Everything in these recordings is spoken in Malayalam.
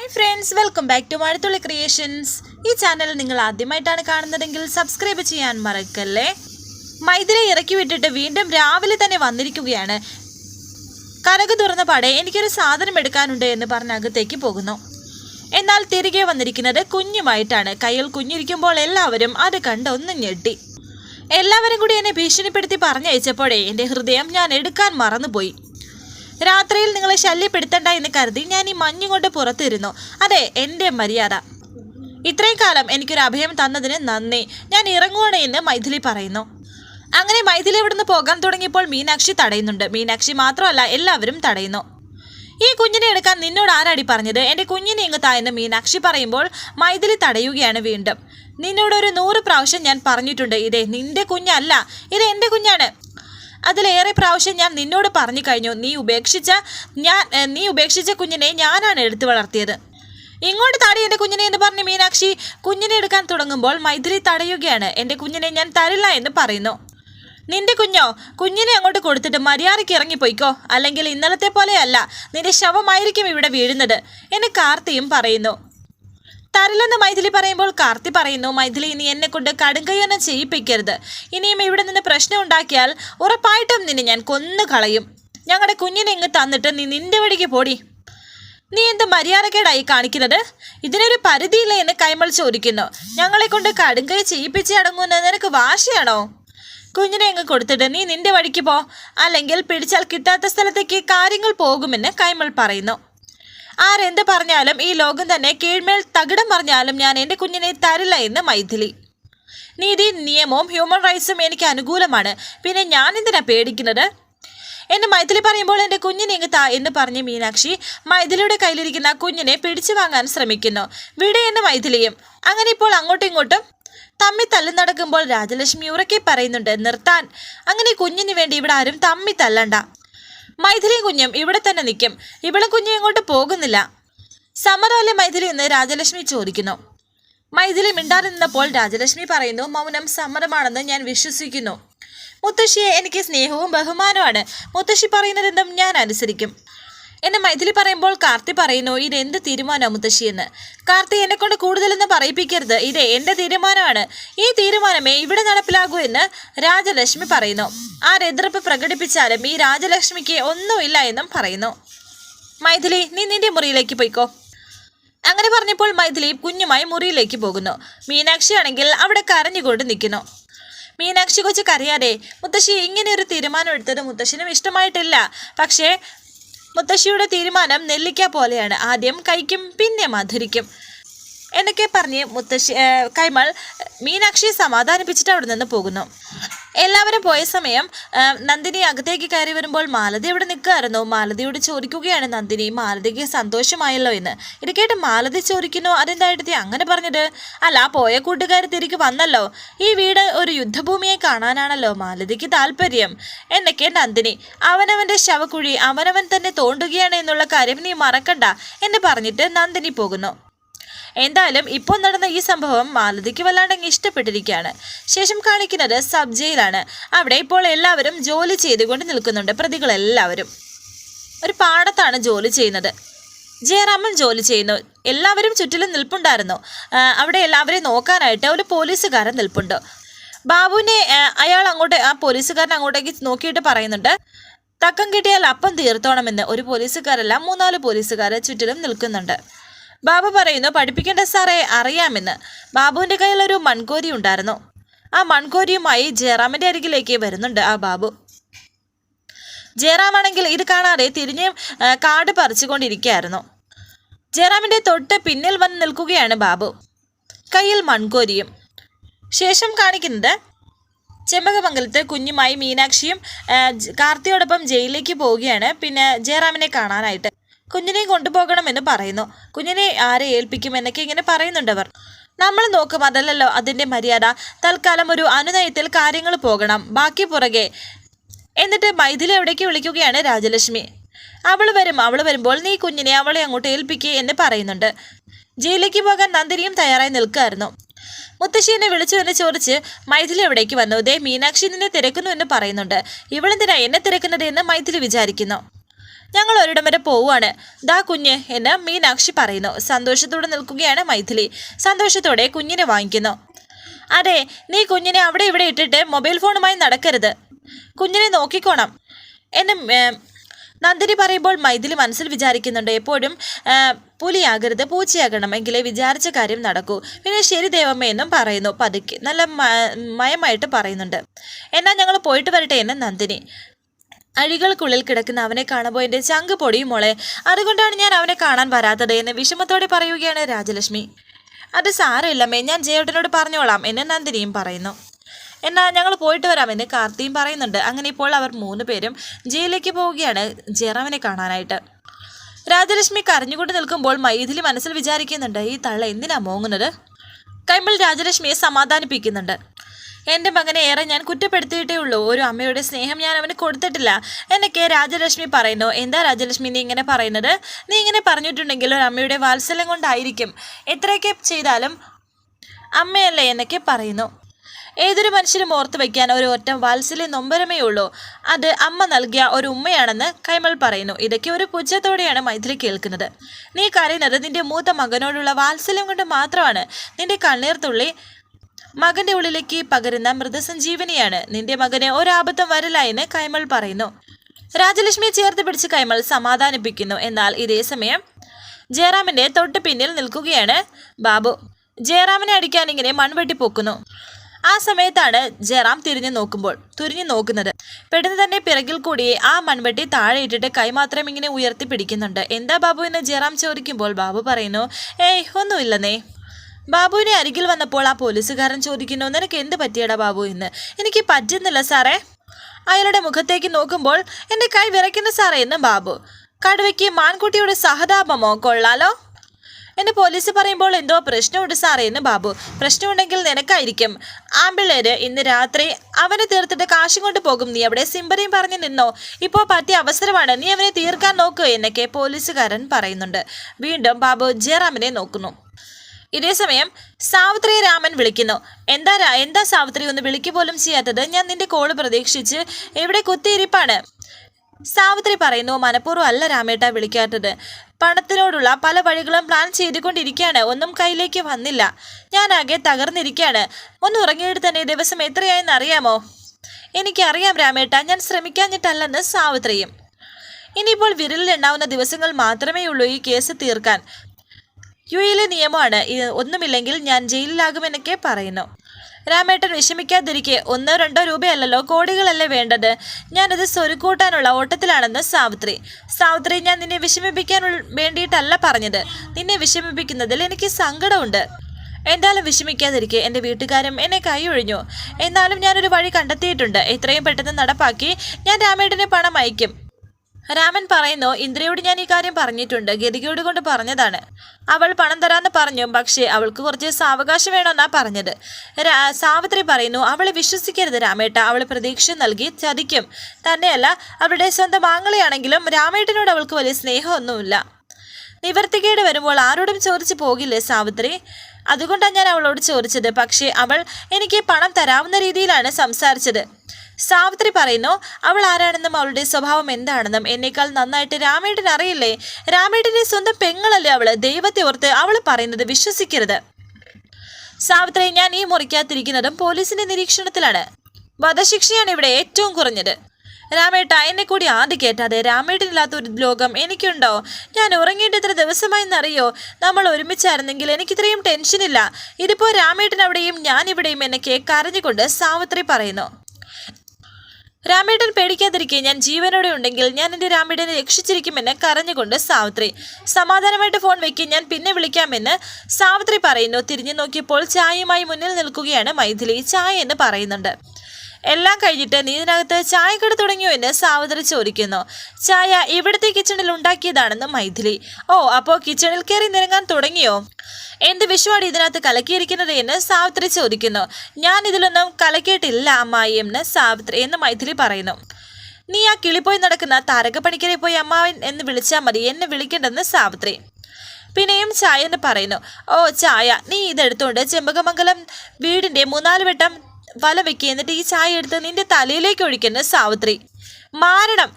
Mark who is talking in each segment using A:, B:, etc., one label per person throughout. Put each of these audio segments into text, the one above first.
A: Hi friends welcome back to Mazhathulli creations ഈ ചാനൽ നിങ്ങൾ ആദ്യമായിട്ടാണ് കാണുന്നതെങ്കിൽ സബ്സ്ക്രൈബ് ചെയ്യാൻ മറക്കല്ലേ? മൈദിനെ ഇറക്കി വിട്ടിട്ട് വീണ്ടും രാവിലെ തന്നെ വന്നിരിക്കുകയാണ്. കരക് തുറന്ന പാടെ എനിക്കൊരു സാധനം എടുക്കാനുണ്ട് എന്ന് പറഞ്ഞ് അകത്തേക്ക് പോകുന്നു. എന്നാൽ തിരികെ വന്നിരിക്കുന്നത് കുഞ്ഞുമായിട്ടാണ്. കയ്യിൽ കുഞ്ഞിരിക്കുമ്പോൾ എല്ലാവരും അത് കണ്ട് ഒന്ന് ഞെട്ടി. എല്ലാവരും കൂടി എന്നെ ഭീഷണിപ്പെടുത്തി പറഞ്ഞയച്ചപ്പോഴേ എന്റെ ഹൃദയം ഞാൻ എടുക്കാൻ മറന്നുപോയി. രാത്രിയിൽ നിങ്ങളെ ശല്യപ്പെടുത്തണ്ട എന്ന് കരുതി ഞാൻ ഈ മഞ്ഞ് കൊണ്ട് പുറത്തിരുന്നു. അതെ എന്റെ മര്യാദ. ഇത്രയും കാലം എനിക്കൊരു അഭയം തന്നതിന് നന്ദി. ഞാൻ ഇറങ്ങുവാണ് എന്ന് മൈഥിലി പറയുന്നു. അങ്ങനെ മൈഥിലി ഇവിടുന്ന് പോകാൻ തുടങ്ങിയപ്പോൾ മീനാക്ഷി തടയുന്നുണ്ട്. മീനാക്ഷി മാത്രമല്ല എല്ലാവരും തടയുന്നു. ഈ കുഞ്ഞിനെ എടുക്കാൻ നിന്നോട് ആരാടി പറഞ്ഞത്? എന്റെ കുഞ്ഞിനെ ഇങ്ങ് തായെന്ന് മീനാക്ഷി പറയുമ്പോൾ മൈഥിലി തടയുകയാണ് വീണ്ടും. നിന്നോട് ഒരു നൂറ് പ്രാവശ്യം ഞാൻ പറഞ്ഞിട്ടുണ്ട്. ഇതേ നിന്റെ കുഞ്ഞല്ല. ഇത് എന്റെ കുഞ്ഞാണ്. അതിലേറെ പ്രാവശ്യം ഞാൻ നിന്നോട് പറഞ്ഞു കഴിഞ്ഞു നീ ഉപേക്ഷിച്ച ഞാൻ നീ ഉപേക്ഷിച്ച കുഞ്ഞിനെ ഞാനാണ് എടുത്തു വളർത്തിയത്. ഇങ്ങോട്ട് താടി എന്റെ കുഞ്ഞിനെ എന്ന് പറഞ്ഞ് മീനാക്ഷി കുഞ്ഞിനെ എടുക്കാൻ തുടങ്ങുമ്പോൾ മൈഥിലി തടയുകയാണ്. എന്റെ കുഞ്ഞിനെ ഞാൻ തരില്ല എന്ന് പറയുന്നു. നിന്റെ കുഞ്ഞോ കുഞ്ഞിനെ അങ്ങോട്ട് കൊടുത്തിട്ട് മര്യാദയ്ക്ക് ഇറങ്ങിപ്പോയിക്കോ? അല്ലെങ്കിൽ ഇന്നലത്തെ പോലെയല്ല നിന്റെ ശവമായിരിക്കും ഇവിടെ വീഴുന്നത് എന്ന് കാർത്തിയും പറയുന്നു. തരില്ലെന്ന് മൈഥിലി പറയുമ്പോൾ കാർത്തി പറയുന്നു മൈഥിലി ഇനി എന്നെ കൊണ്ട് കടുങ്കയൊന്നും ചെയ്യിപ്പിക്കരുത്. ഇനിയും ഇവിടെ നിന്ന് പ്രശ്നം ഉണ്ടാക്കിയാൽ ഉറപ്പായിട്ടും നിന്നെ ഞാൻ കൊന്നു കളയും ഞങ്ങളുടെ കുഞ്ഞിനെ ഇങ്ങ് തന്നിട്ട് നീ നിന്റെ വഴിക്ക് പോടി. നീ എന്ത് മര്യാദക്കേടായി കാണിക്കുന്നത്? ഇതിനൊരു പരിധിയില്ല എന്ന് കൈമൾ ചോദിക്കുന്നു. ഞങ്ങളെ കൊണ്ട് കടുങ്കൈ ചെയ്യിപ്പിച്ച് അടങ്ങുമെന്ന് നിനക്ക് വാശിയാണോ? കുഞ്ഞിനെ അങ്ങ് കൊടുത്തിട്ട് നീ നിന്റെ വഴിക്ക് പോ. അല്ലെങ്കിൽ പിടിച്ചാൽ കിട്ടാത്ത സ്ഥലത്തേക്ക് കാര്യങ്ങൾ പോകുമെന്ന് കൈമൾ പറയുന്നു. ആരെന്ത് പറഞ്ഞാലും ഈ ലോകം തന്നെ കീഴ്മേൽ തകിടം പറഞ്ഞാലും ഞാൻ എന്റെ കുഞ്ഞിനെ തരില്ല എന്ന് മൈഥിലി. നീതി നിയമവും ഹ്യൂമൻ റൈറ്റ്സും എനിക്ക് അനുകൂലമാണ്. പിന്നെ ഞാൻ എന്തിനാ പേടിക്കുന്നത്? എന്ന് മൈഥിലി പറയുമ്പോൾ എന്റെ കുഞ്ഞിനെ ഇങ്ങ് താ എന്ന് പറഞ്ഞ് മീനാക്ഷി മൈഥിലിയുടെ കയ്യിലിരിക്കുന്ന കുഞ്ഞിനെ പിടിച്ചു വാങ്ങാൻ ശ്രമിക്കുന്നു. വിടെ എന്ന് മൈഥിലിയും അങ്ങനെ ഇപ്പോൾ അങ്ങോട്ടും ഇങ്ങോട്ടും തമ്മി തല്ലു നടക്കുമ്പോൾ രാജലക്ഷ്മി ഉറക്കെ പറയുന്നുണ്ട് നിർത്താൻ. അങ്ങനെ കുഞ്ഞിന് വേണ്ടി ഇവിടെ ആരും തമ്മി തല്ലണ്ട. മൈഥിലി കുഞ്ഞും ഇവിടെ തന്നെ നിൽക്കും. ഇവിടെ കുഞ്ഞും ഇങ്ങോട്ട് പോകുന്നില്ല. സമ്മതമല്ലേ മൈഥിലി എന്ന് രാജലക്ഷ്മി ചോദിക്കുന്നു. മൈഥിലി മിണ്ടാതെ നിന്നപ്പോൾ രാജലക്ഷ്മി പറയുന്നു മൗനം സമരമാണെന്ന് ഞാൻ വിശ്വസിക്കുന്നു. മുത്തശ്ശിയെ എനിക്ക് സ്നേഹവും ബഹുമാനവുമാണ്. മുത്തശ്ശി പറയുന്നതെന്തും ഞാൻ അനുസരിക്കും. എന്ന് മൈഥിലി പറയുമ്പോൾ കാർത്തി പറയുന്നു ഇത് എന്ത് തീരുമാനമാണ് മുത്തശ്ശി എന്ന് കാർത്തി എന്നെ കൊണ്ട് കൂടുതലൊന്നും പറയിപ്പിക്കരുത്. ഇത് എന്റെ തീരുമാനമാണ്. ഈ തീരുമാനമേ ഇവിടെ നടപ്പിലാകൂ എന്ന് രാജലക്ഷ്മി പറയുന്നു. ആ എതിർപ്പ് പ്രകടിപ്പിച്ചാലും ഈ രാജലക്ഷ്മിക്ക് ഒന്നുമില്ല എന്നും പറയുന്നു. മൈഥിലി നീ നിന്റെ മുറിയിലേക്ക് പോയിക്കോ. അങ്ങനെ പറഞ്ഞപ്പോൾ മൈഥിലി കുഞ്ഞുമായി മുറിയിലേക്ക് പോകുന്നു. മീനാക്ഷി ആണെങ്കിൽ അവിടെ കരഞ്ഞുകൊണ്ട് നിൽക്കുന്നു. മീനാക്ഷി കൊച്ചു കരയാതെ മുത്തശ്ശി ഇങ്ങനെ ഒരു തീരുമാനം എടുത്തത് മുത്തശ്ശിനും ഇഷ്ടമായിട്ടില്ല. പക്ഷേ മുത്തശ്ശിയുടെ തീരുമാനം നെല്ലിക്ക പോലെയാണ്. ആദ്യം കൈക്കും പിന്നെ മധുരിക്കും. എന്നൊക്കെ പറഞ്ഞ് മുത്തശ്ശി കൈമൾ മീനാക്ഷിയെ സമാധാനിപ്പിച്ചിട്ട് അവിടെ നിന്ന് പോകുന്നു. എല്ലാവരും പോയ സമയം നന്ദിനി അകത്തേക്ക് കയറി വരുമ്പോൾ മാലതി അവിടെ നിൽക്കുമായിരുന്നു മാലതിയോട് ചോദിക്കുകയാണ് നന്ദിനി. മാലതിക്ക് സന്തോഷമായല്ലോ എന്ന്. ഇത് കേട്ട് മാലതി ചോദിക്കുന്നു അതെന്തായിട്ട് അങ്ങനെ പറഞ്ഞത് അല്ല പോയ കൂട്ടുകാർ തിരികെ വന്നല്ലോ. ഈ വീട് ഒരു യുദ്ധഭൂമിയെ കാണാനാണല്ലോ. മാലതിക്ക് താല്പര്യം. എന്നൊക്കെ നന്ദിനി അവനവന്റെ ശവക്കുഴി അവനവൻ തന്നെ തോണ്ടുകയാണ് എന്നുള്ള കാര്യം നീ മറക്കണ്ട എന്ന് പറഞ്ഞിട്ട് നന്ദിനി പോകുന്നു. എന്തായാലും ഇപ്പോൾ നടന്ന ഈ സംഭവം മാലതിക്ക് വല്ലാണ്ട് ഇഷ്ടപ്പെട്ടിരിക്കുകയാണ്. ശേഷം കാണിക്കുന്നത് സബ് ജയിലാണ്. അവിടെ ഇപ്പോൾ എല്ലാവരും ജോലി ചെയ്തുകൊണ്ട് നിൽക്കുന്നുണ്ട് പ്രതികളെല്ലാവരും. ഒരു പാടത്താണ് ജോലി ചെയ്യുന്നത്. ജയറാമൻ ജോലി ചെയ്യുന്നു. എല്ലാവരും ചുറ്റിലും നിൽപ്പുണ്ടായിരുന്നു. അവിടെ എല്ലാവരെയും നോക്കാനായിട്ട് ഒരു പോലീസുകാരൻ നിൽപ്പുണ്ട്. ബാബുവിനെ അയാൾ അങ്ങോട്ട് ആ പോലീസുകാരൻ അങ്ങോട്ടേക്ക് നോക്കിയിട്ട് പറയുന്നുണ്ട് തക്കം കിട്ടിയാൽ അപ്പം തീർത്തോണമെന്ന്. ഒരു പോലീസുകാരല്ല മൂന്നാൽ പോലീസുകാരെ ചുറ്റിലും നിൽക്കുന്നുണ്ട്. ബാബു പറയുന്നു പഠിപ്പിക്കേണ്ട സാറേ അറിയാമെന്ന്. ബാബുവിന്റെ കയ്യിൽ ഒരു മൺകോരി ഉണ്ടായിരുന്നു. ആ മൺകോരിയുമായി ജയറാമിന്റെ അരികിലേക്ക് വരുന്നുണ്ട് ആ ബാബു. ജയറാമാണെങ്കിൽ ഇത് കാണാതെ തിരിഞ്ഞ് കാട് പറിച്ചുകൊണ്ടിരിക്കുകയായിരുന്നു. ജയറാമിന്റെ തൊട്ട് പിന്നിൽ വന്ന് നിൽക്കുകയാണ് ബാബു. കയ്യിൽ മൺകോരിയും. ശേഷം കാണിക്കുന്നത് ചെമ്പകമംഗലത്ത് കുഞ്ഞുമായി മീനാക്ഷിയും കാർത്തിയോടൊപ്പം ജയിലിലേക്ക് പോവുകയാണ്. പിന്നെ ജയറാമിനെ കാണാനായിട്ട്. കുഞ്ഞിനെ കൊണ്ടുപോകണമെന്ന് പറയുന്നു. കുഞ്ഞിനെ ആരെ ഏൽപ്പിക്കും എന്നൊക്കെ ഇങ്ങനെ പറയുന്നുണ്ടവർ നമ്മൾ നോക്കും അതല്ലല്ലോ അതിന്റെ മര്യാദ. തൽക്കാലം ഒരു അനുനയത്തിൽ കാര്യങ്ങൾ പോകണം. ബാക്കി പുറകെ. എന്നിട്ട് മൈഥിലി എവിടേക്ക് വിളിക്കുകയാണ് രാജലക്ഷ്മി. അവൾ വരും. അവൾ വരുമ്പോൾ നീ കുഞ്ഞിനെ അവളെ അങ്ങോട്ട് ഏൽപ്പിക്കുക എന്ന് പറയുന്നുണ്ട്. ജയിലിലേക്ക് പോകാൻ നന്ദിനിയും തയ്യാറായി നിൽക്കുകയായിരുന്നു. മുത്തശ്ശി എന്നെ വിളിച്ചു എന്ന് ചോദിച്ച് മൈഥിലി എവിടേക്ക് വന്നു. ദേ മീനാക്ഷി നിന്നെ തിരക്കുന്നു എന്ന് പറയുന്നുണ്ട്. ഇവളെന്തിനാ എന്നെ തിരക്കുന്നത് എന്ന് മൈഥിലി വിചാരിക്കുന്നു. ഞങ്ങൾ ഒരിടം വരെ പോവുകയാണ്. ദാ കുഞ്ഞ് എന്ന് മീനാക്ഷി പറയുന്നു. സന്തോഷത്തോടെ നിൽക്കുകയാണ് മൈഥിലി. സന്തോഷത്തോടെ കുഞ്ഞിനെ വാങ്ങിക്കുന്നു. അതെ നീ കുഞ്ഞിനെ അവിടെ ഇവിടെ ഇട്ടിട്ട് മൊബൈൽ ഫോണുമായി നടക്കരുത്. കുഞ്ഞിനെ നോക്കിക്കോണം. എന്നെ നന്ദിനി പറയുമ്പോൾ മൈഥിലി മനസ്സിൽ വിചാരിക്കുന്നുണ്ട് എപ്പോഴും പുലിയാകരുത് പൂച്ചയാകണം എങ്കിലേ വിചാരിച്ച കാര്യം നടക്കൂ. പിന്നെ ശരി ദേവമ്മ എന്നും പറയുന്നു. പതുക്കെ നല്ല മയമായിട്ട് പറയുന്നുണ്ട്. എന്നാൽ ഞങ്ങൾ പോയിട്ട് വരട്ടെ എന്ന് നന്ദിനി. അഴികൾക്കുള്ളിൽ കിടക്കുന്ന അവനെ കാണുമ്പോൾ എന്റെ ചങ്ക് പൊടിയും മോളെ. അതുകൊണ്ടാണ് ഞാൻ അവനെ കാണാൻ വരാത്തത് എന്ന് വിഷമത്തോടെ പറയുകയാണ് രാജലക്ഷ്മി. അത് സാരമില്ലമ്മേ ഞാൻ ജയോട്ടനോട് പറഞ്ഞോളാം എന്ന് നന്ദിനിയും പറയുന്നു. എന്നാൽ ഞങ്ങൾ പോയിട്ട് വരാമെന്ന് കാർത്തിയും പറയുന്നുണ്ട്. അങ്ങനെ ഇപ്പോൾ അവർ മൂന്ന് പേരും ജയിലിലേക്ക് പോവുകയാണ് ജയറാമിനെ കാണാനായിട്ട്. രാജലക്ഷ്മി കരഞ്ഞുകൊണ്ട് നിൽക്കുമ്പോൾ മൈഥിലി മനസ്സിൽ വിചാരിക്കുന്നുണ്ട് ഈ തള്ള എന്തിനാ മോങ്ങുന്നത്? കൈമ്പിൾ രാജലക്ഷ്മിയെ സമാധാനിപ്പിക്കുന്നുണ്ട്. എന്റെ മകനെ ഏറെ ഞാൻ കുറ്റപ്പെടുത്തിയിട്ടേ ഉള്ളൂ. ഒരു അമ്മയുടെ സ്നേഹം ഞാൻ അവന് കൊടുത്തിട്ടില്ല. എന്നൊക്കെ രാജലക്ഷ്മി പറയുന്നു. എന്താ രാജലക്ഷ്മി നീ ഇങ്ങനെ പറയുന്നത്? നീ ഇങ്ങനെ പറഞ്ഞിട്ടുണ്ടെങ്കിൽ ഒരു അമ്മയുടെ വാത്സല്യം കൊണ്ടായിരിക്കും. എത്രയൊക്കെ ചെയ്താലും അമ്മയല്ലേ എന്നൊക്കെ പറയുന്നു. ഏതൊരു മനുഷ്യനും ഓർത്ത് വയ്ക്കാൻ ഒരു ഒറ്റ വാത്സല്യ നൊമ്പരമേ ഉള്ളൂ. അത് അമ്മ നൽകിയ ഒരു ഉമ്മയാണെന്ന് കൈമൾ പറയുന്നു. ഇതൊക്കെ ഒരു പുച്ഛത്തോടെയാണ് മൈഥിലി കേൾക്കുന്നത്. നീ കരയുന്നത് നിന്റെ മൂത്ത മകനോടുള്ള വാത്സല്യം കൊണ്ട് മാത്രമാണ്. നിന്റെ കണ്ണീർ തുള്ളി മകന്റെ ഉള്ളിലേക്ക് പകരുന്ന മൃതസഞ്ജീവനിയാണ് നിന്റെ മകന് ഒരാപത്തും വരില്ല എന്ന് കൈമൾ പറയുന്നു. രാജലക്ഷ്മിയെ ചേർത്ത് പിടിച്ച് കൈമൾ സമാധാനിപ്പിക്കുന്നു. എന്നാൽ ഇതേ സമയം ജയറാമിന്റെ തൊട്ട് പിന്നിൽ നിൽക്കുകയാണ് ബാബു. ജയറാമിനെ അടിക്കാൻ ഇങ്ങനെ മൺവെട്ടി പൊക്കുന്നു. ആ സമയത്താണ് ജയറാം തിരിഞ്ഞു നോക്കുമ്പോൾ തുരിഞ്ഞു നോക്കുന്നത്. പെട്ടെന്ന് തന്നെ പിറകിൽ കൂടി ആ മൺവെട്ടി താഴെ ഇട്ടിട്ട് കൈ മാത്രം ഇങ്ങനെ ഉയർത്തി പിടിക്കുന്നുണ്ട്. എന്താ ബാബു എന്ന് ജയറാം ചോദിക്കുമ്പോൾ ബാബു പറയുന്നു ഏയ് ഒന്നുമില്ലെന്നേ. ബാബുവിനെ അരികിൽ വന്നപ്പോൾ ആ പോലീസുകാരൻ ചോദിക്കുന്നു നിനക്ക് എന്ത് പറ്റിയടാ ബാബു എന്ന് എനിക്ക് പറ്റുന്നില്ല സാറേ. അയാളുടെ മുഖത്തേക്ക് നോക്കുമ്പോൾ എന്റെ കൈ വിറയ്ക്കുന്നു സാറേ എന്ന് ബാബു. കടുവയ്ക്ക് മാൻകുട്ടിയുടെ സഹതാപമോ? കൊള്ളാലോ? എന്നെ പോലീസ് പറയുമ്പോൾ എന്തോ പ്രശ്നമുണ്ട് സാറേ എന്ന് ബാബു. പ്രശ്നമുണ്ടെങ്കിൽ നിനക്കായിരിക്കും. ആമ്പിള്ളേര് ഇന്ന് രാത്രി അവനെ തീർത്തിട്ട് കാശും കൊണ്ട് പോകും. നീ അവിടെ സിംബരയും പറഞ്ഞു നിന്നോ? ഇപ്പോൾ പറ്റിയ അവസരമാണ്. നീ അവനെ തീർക്കാൻ നോക്കൂ എന്നൊക്കെ പോലീസുകാരൻ പറയുന്നുണ്ട്. വീണ്ടും ബാബു ജയറാമിനെ നോക്കുന്നു. ഇതേസമയം സാവിത്രിയെ രാമൻ വിളിക്കുന്നു. എന്താ എന്താ സാവിത്രി ഒന്ന് വിളിക്കു പോലും ചെയ്യാത്തത്? ഞാൻ നിന്റെ കോൾ പ്രതീക്ഷിച്ച് എവിടെ കുത്തിയിരിപ്പാണ്? സാവിത്രി പറയുന്നു മനഃപൂർവം അല്ല രാമേട്ട വിളിക്കാത്തത്. പണത്തിനോടുള്ള പല വഴികളും പ്ലാൻ ചെയ്തുകൊണ്ടിരിക്കുകയാണ്. ഒന്നും കയ്യിലേക്ക് വന്നില്ല. ഞാൻ ആകെ തകർന്നിരിക്കുകയാണ്. ഒന്ന് ഉറങ്ങിയിട്ട് തന്നെ ദിവസം എത്രയായെന്ന് അറിയാമോ? എനിക്കറിയാം രാമേട്ട. ഞാൻ ശ്രമിക്കാഞ്ഞിട്ടല്ലെന്ന് സാവിത്രിയും. ഇനിയിപ്പോൾ വിരലിലുണ്ടാവുന്ന ദിവസങ്ങൾ മാത്രമേ ഉള്ളൂ ഈ കേസ് തീർക്കാൻ. യു എയിലെ നിയമമാണ്. ഒന്നുമില്ലെങ്കിൽ ഞാൻ ജയിലിലാകുമെന്നൊക്കെ പറയുന്നു. രാമേട്ടൻ വിഷമിക്കാതിരിക്കെ ഒന്നോ രണ്ടോ രൂപയല്ലല്ലോ കോടികളല്ലേ വേണ്ടത്. ഞാനത് സ്വരുക്കൂട്ടാനുള്ള ഓട്ടത്തിലാണെന്ന് സാവിത്രി. സാവിത്രി ഞാൻ നിന്നെ വിഷമിപ്പിക്കാൻ വേണ്ടിയിട്ടല്ല പറഞ്ഞത്. നിന്നെ വിഷമിപ്പിക്കുന്നതിൽ എനിക്ക് സങ്കടമുണ്ട്. എന്തായാലും വിഷമിക്കാതിരിക്കെ എന്റെ വീട്ടുകാരും എന്നെ കൈയൊഴിഞ്ഞു എന്നാലും ഞാനൊരു വഴി കണ്ടെത്തിയിട്ടുണ്ട്. എത്രയും പെട്ടെന്ന് നടപ്പാക്കി ഞാൻ രാമേട്ടന് പണം അയക്കും. രാമൻ പറയുന്നു ഇന്ദ്രയോട് ഞാൻ ഈ കാര്യം പറഞ്ഞിട്ടുണ്ട്. ഗതികയോട് കൊണ്ട് പറഞ്ഞതാണ്. അവൾ പണം തരാന്ന് പറഞ്ഞു. പക്ഷേ അവൾക്ക് കുറച്ച് സാവകാശം വേണമെന്നാ പറഞ്ഞത്. സാവിത്രി പറയുന്നു അവളെ വിശ്വസിക്കരുത് രാമേട്ട. അവൾ പ്രതീക്ഷ നൽകി ചതിക്കും. തന്നെയല്ല അവളുടെ സ്വന്തം ആങ്ങളെയാണെങ്കിലും രാമേട്ടനോട് അവൾക്ക് വലിയ സ്നേഹമൊന്നുമില്ല. നിവർത്തികേട് വരുമ്പോൾ ആരോടും ചോദിച്ചു പോകില്ലേ സാവിത്രി? അതുകൊണ്ടാണ് ഞാൻ അവളോട് ചോദിച്ചത്. പക്ഷേ അവൾ എനിക്ക് പണം തരാവുന്ന രീതിയിലാണ് സംസാരിച്ചത്. സാവിത്രി പറയുന്നു അവൾ ആരാണെന്നും അവളുടെ സ്വഭാവം എന്താണെന്നും എന്നേക്കാൾ നന്നായിട്ട് രാമേട്ടൻ അറിയില്ലേ? രാമേട്ടന്റെ സ്വന്തം പെങ്ങളല്ലേ അവൾ? ദൈവത്തെ ഓർത്ത് അവൾ പറയുന്നത് വിശ്വസിക്കരുത്. സാവിത്രി ഞാൻ ഈ മുറിക്കാതിരിക്കുന്നതും പോലീസിന്റെ നിരീക്ഷണത്തിലാണ്. വധശിക്ഷയാണ് ഇവിടെ ഏറ്റവും കുറഞ്ഞത്. രാമേട്ട എന്നെ കൂടി ആദ്യം കേട്ടാതെ രാമേട്ടനില്ലാത്ത ഒരു ലോകം എനിക്കുണ്ടോ? ഞാൻ ഉറങ്ങിയിട്ട് ഇത്ര ദിവസമായെന്നറിയോ? നമ്മൾ ഒരുമിച്ചായിരുന്നെങ്കിൽ എനിക്ക് ഇത്രയും ടെൻഷനില്ല. ഇതിപ്പോ രാമേട്ടൻ അവിടെയും ഞാൻ ഇവിടെയും എന്നൊക്കെ കരഞ്ഞുകൊണ്ട് സാവിത്രി പറയുന്നു. രാമേട്ടൻ പേടിക്കാതിരിക്കെ ഞാൻ ജീവനോടെ ഉണ്ടെങ്കിൽ ഞാൻ എന്റെ രാമേട്ടനെ രക്ഷിച്ചിരിക്കുമെന്ന് കരഞ്ഞുകൊണ്ട് സാവിത്രി. സമാധാനമായിട്ട് ഫോൺ വെക്കി ഞാൻ പിന്നെ വിളിക്കാമെന്ന് സാവിത്രി പറയുന്നു. തിരിഞ്ഞു നോക്കിയപ്പോൾ ചായയുമായി മുന്നിൽ നിൽക്കുകയാണ് മൈഥിലി. ചായ എന്ന് പറയുന്നുണ്ട്. എല്ലാം കഴിഞ്ഞിട്ട് നീ ഇതിനകത്ത് ചായക്കട തുടങ്ങിയോ എന്ന് സാവിത്രി ചോദിക്കുന്നു. ചായ ഇവിടുത്തെ കിച്ചണിൽ ഉണ്ടാക്കിയതാണെന്ന് മൈഥിലി. ഓ അപ്പോ കിച്ചണിൽ കയറി നിരങ്ങാൻ തുടങ്ങിയോ? എന്ത് വിഷുവാണ് ഇതിനകത്ത് കലക്കിയിരിക്കുന്നത് എന്ന് സാവിത്രി ചോദിക്കുന്നു. ഞാൻ ഇതിലൊന്നും കലക്കിയിട്ടില്ല അമ്മായി എന്ന് സാവിത്രി എന്ന് മൈഥിലി പറയുന്നു. നീ ആ കിളിപ്പോയി നടക്കുന്ന താരകപ്പണിക്കരെ പോയി അമ്മാവൻ എന്ന് വിളിച്ചാൽ മതി എന്നെ വിളിക്കണ്ടെന്ന് സാവിത്രി. പിന്നെയും ചായ എന്ന് പറയുന്നു. ഓ ചായ നീ ഇതെടുത്തുകൊണ്ട് ചെമ്പകമംഗലം വീടിന്റെ മൂന്നാൽ വട്ടം വല വെക്കുക എന്നിട്ട് ഈ ചായ എടുത്ത് നിന്റെ തലയിലേക്ക് ഒഴിക്കുന്നു സാവിത്രി. മാരണം.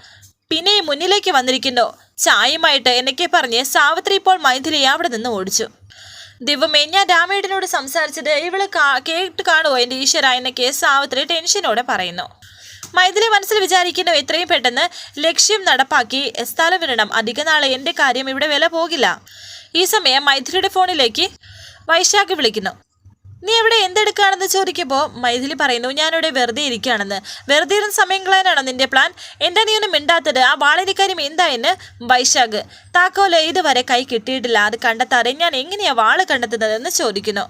A: പിന്നെ മുന്നിലേക്ക് വന്നിരിക്കുന്നു. ചായയുമായിട്ട് എന്നൊക്കെ പറഞ്ഞ് സാവിത്രി ഇപ്പോൾ മൈഥിലി അവിടെ നിന്ന് ഓടിച്ചു. ദിവമേ ഞാൻ രാമേട്ടനോട് സംസാരിച്ചത് ഇവൾ കേട്ട് കാണുമോ എന്റെ ഈശ്വര എന്നൊക്കെ സാവിത്രി ടെൻഷനോടെ പറയുന്നു. മൈഥിലി മനസ്സിൽ വിചാരിക്കുന്നു എത്രയും പെട്ടെന്ന് ലക്ഷ്യം നടപ്പാക്കി സ്ഥലം വിടണം. അധിക നാളെ എന്റെ കാര്യം ഇവിടെ വില പോകില്ല. ഈ സമയം മൈഥിലിയുടെ ഫോണിലേക്ക് വൈശാഖ് വിളിക്കുന്നു. നീ എവിടെ എന്തെടുക്കുകയാണെന്ന് ചോദിക്കുമ്പോൾ മൈഥിലി പറയുന്നു ഞാനിവിടെ വെറുതെ ഇരിക്കുകയാണെന്ന്. വെറുതെ ഇരുന്ന സമയം കളയാനാണോ നിന്റെ പ്ലാൻ എന്റെ നീ ഒന്നും മിണ്ടാത്തത്? ആ വാളിന്റെ കാര്യം എന്താ എന്ന്? വൈശാഖ് താക്കോൽ ഇതുവരെ കൈ കിട്ടിയിട്ടില്ല. അത് കണ്ടെത്താതെ ഞാൻ എങ്ങനെയാ വാൾ കണ്ടെത്തുന്നതെന്ന് ചോദിക്കുന്നു.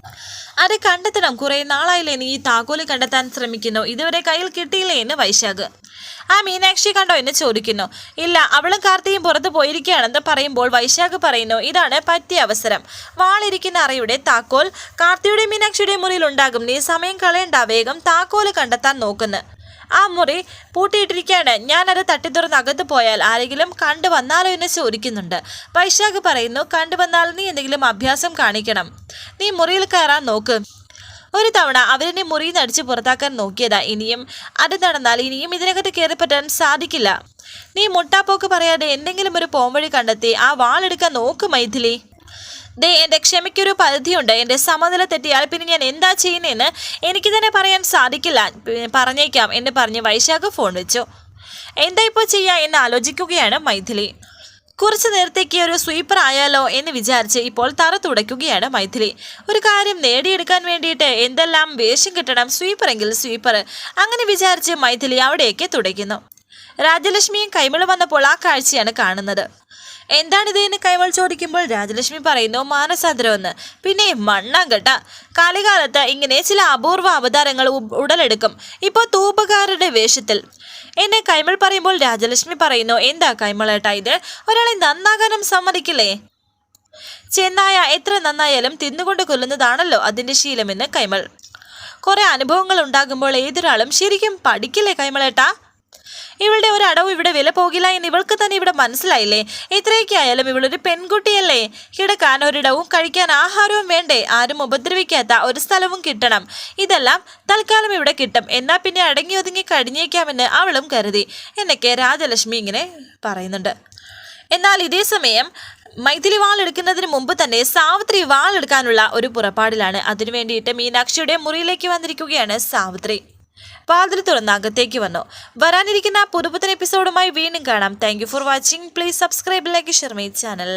A: അത് കണ്ടെത്തണം. കുറേ നാളായില്ലേ നീ ഈ താക്കോൽ കണ്ടെത്താൻ ശ്രമിക്കുന്നു. ഇതുവരെ കയ്യിൽ കിട്ടിയില്ലേ? എന്ന് വൈശാഖ് ആ മീനാക്ഷി കണ്ടോ എന്ന് ചോദിക്കുന്നു. ഇല്ല അവളും കാർത്തിയും പുറത്ത് പോയിരിക്കുകയാണെന്ന് പറയുമ്പോൾ വൈശാഖ് പറയുന്നു ഇതാണ് പറ്റിയ അവസരം. വാളിരിക്കുന്ന അറയുടെ താക്കോൽ കാർത്തിയുടെ മീനാക്ഷിയുടെ മുറിയിൽ ഉണ്ടാകും. നീ സമയം കളയണ്ട വേഗം താക്കോൽ കണ്ടെത്താൻ നോക്കുന്നു. ആ മുറി പൂട്ടിയിട്ടിരിക്കുകയാണ്. ഞാനത് തട്ടിത്തുറന്ന് അകത്ത് പോയാൽ ആരെങ്കിലും കണ്ടു വന്നാലോ എന്ന് ചോദിക്കുന്നുണ്ട്. വൈശാഖ് പറയുന്നു കണ്ടു വന്നാൽ നീ എന്തെങ്കിലും അഭ്യാസം കാണിക്കണം. നീ മുറിയിൽ കയറാൻ നോക്ക്. ഒരു തവണ അവരെന്നെ മുറിയിൽ നിന്ന് പുറത്താക്കാൻ നോക്കിയതാ. ഇനിയും അത് നടന്നാൽ ഇനിയും ഇതിനകത്ത് കയറി പറ്റാൻ സാധിക്കില്ല. നീ മുട്ടാപ്പോക്ക് പറയാതെ എന്തെങ്കിലും ഒരു പോംവഴി കണ്ടെത്തി ആ വാളെടുക്കാൻ നോക്ക് മൈഥിലി. ദേ എന്റെ ക്ഷമയ്ക്കൊരു പരിധിയുണ്ട്. എന്റെ സമനില തെറ്റിയാൽ പിന്നെ ഞാൻ എന്താ ചെയ്യുന്നതെന്ന് എനിക്ക് തന്നെ പറയാൻ സാധിക്കില്ല. പറഞ്ഞേക്കാം എന്ന് പറഞ്ഞ് വൈശാഖ് ഫോൺ വെച്ചു. എന്താ ഇപ്പോൾ ചെയ്യുക എന്ന് ആലോചിക്കുകയാണ് മൈഥിലി. കുറച്ചു നേരത്തേക്ക് ഒരു സ്വീപ്പർ ആയാലോ എന്ന് വിചാരിച്ച് ഇപ്പോൾ തറ തുടയ്ക്കുകയാണ് മൈഥിലി. ഒരു കാര്യം നേടിയെടുക്കാൻ വേണ്ടിയിട്ട് എന്തെല്ലാം വേഷം കിട്ടണം സ്വീപ്പറെങ്കിൽ സ്വീപ്പർ അങ്ങനെ വിചാരിച്ച് മൈഥിലി അവിടെയൊക്കെ തുടയ്ക്കുന്നു. രാജലക്ഷ്മിയും കൈമളും വന്നപ്പോൾ ആ കാഴ്ചയാണ് കാണുന്നത്. എന്താണിത് എന്ന് കൈമൾ ചോദിക്കുമ്പോൾ രാജലക്ഷ്മി പറയുന്നു മാനസാന്തരമെന്ന്. പിന്നെ മണ്ണാങ്കട്ട. കാലികാലത്ത് ഇങ്ങനെ ചില അപൂർവ അവതാരങ്ങൾ ഉടലെടുക്കും. ഇപ്പോൾ തൂപ്പുകാരുടെ വേഷത്തിൽ. എന്നെ കൈമൾ പറയുമ്പോൾ രാജലക്ഷ്മി പറയുന്നു എന്താ കൈമളേട്ടാ ഇത്? ഒരാളെ നന്നാകാനും സമ്മതിക്കില്ലേ? ചെന്നായ എത്ര നന്നായാലും തിന്നുകൊണ്ട് കൊല്ലുന്നതാണല്ലോ അതിന്റെ ശീലമെന്ന് കൈമൾ. കുറെ അനുഭവങ്ങൾ ഉണ്ടാകുമ്പോൾ ഏതൊരാളും ശരിക്കും പഠിക്കില്ലേ കൈമളേട്ടാ ഇവളുടെ ഒരു അടവ് ഇവിടെ വില പോകില്ല എന്ന് ഇവൾക്ക് തന്നെ ഇവിടെ മനസ്സിലായില്ലേ? ഇത്രയൊക്കെ ആയാലും ഇവളൊരു പെൺകുട്ടിയല്ലേ? കിടക്കാൻ ഒരിടവും കഴിക്കാൻ ആഹാരവും വേണ്ടേ? ആരും ഉപദ്രവിക്കാത്ത ഒരു സ്ഥലവും കിട്ടണം. ഇതെല്ലാം തൽക്കാലം ഇവിടെ കിട്ടും. എന്നാ പിന്നെ അടങ്ങി ഒതുങ്ങി കഴിഞ്ഞേക്കാമെന്ന് അവളും കരുതി. എന്നൊക്കെ രാജലക്ഷ്മി ഇങ്ങനെ പറയുന്നുണ്ട്. എന്നാൽ ഇതേ സമയം മൈഥിലി വാളെടുക്കുന്നതിന് മുമ്പ് തന്നെ സാവിത്രി വാളെടുക്കാനുള്ള ഒരു പുറപ്പാടിലാണ്. അതിനു വേണ്ടിയിട്ട് മീനാക്ഷിയുടെ മുറിയിലേക്ക് വന്നിരിക്കുകയാണ് സാവിത്രി. വാതിൽ തുറന്ന് അകത്തേക്ക് വന്നു. വരാനിരിക്കുന്ന പുതുപുത്തൻ എപ്പിസോഡുമായി വീണ്ടും കാണാം. Thank for watching please subscribe like share my channel